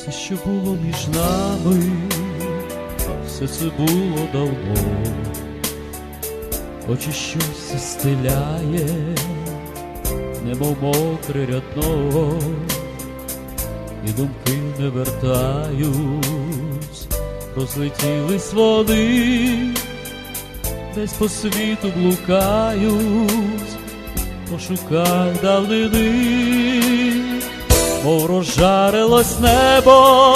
Все, що було між нами, все це було давно, очі щось застеляє, немов мокре рядно, і думки не вертаюсь, розлетілись вони, десь по світу блукають, пошуках давнини мов розжарилось небо,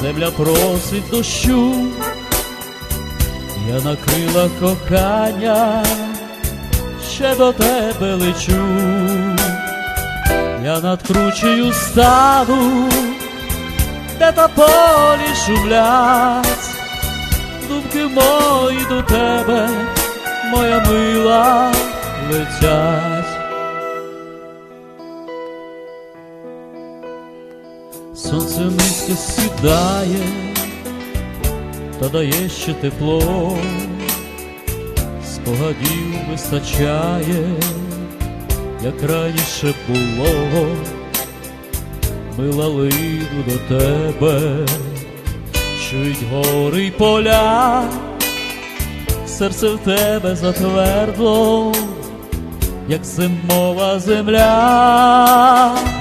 земля просить дощу, я на крилах кохання ще до тебе лечу, я надкручую ставу, де та полі шумлять, думки мої до тебе, моя мила, летять. Сонце низько сідає, та дає ще тепло, спогадів вистачає, як раніше було, мила лину до тебе, чують гори й поля, серце в тебе затвердло, як зимова земля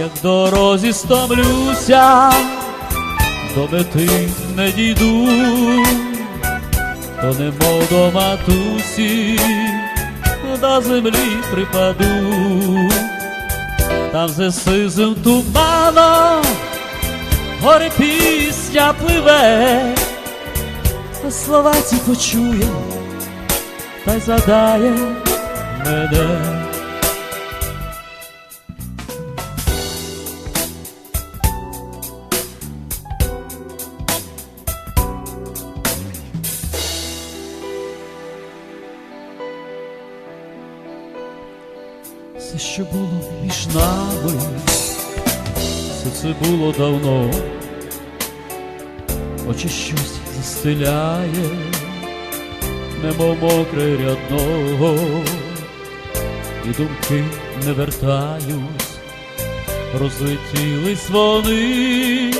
як в дорозі стомлюся, до мети не дійду, то немов до матусі, до землі припаду, там за сизим туманом горе пісня пливе, а слова ці почує, та й задає мене. Все, що було між нами, все це було давно, очі щось застеляє, немов мокре рядно, і думки не вертаюсь, розлетілись вони,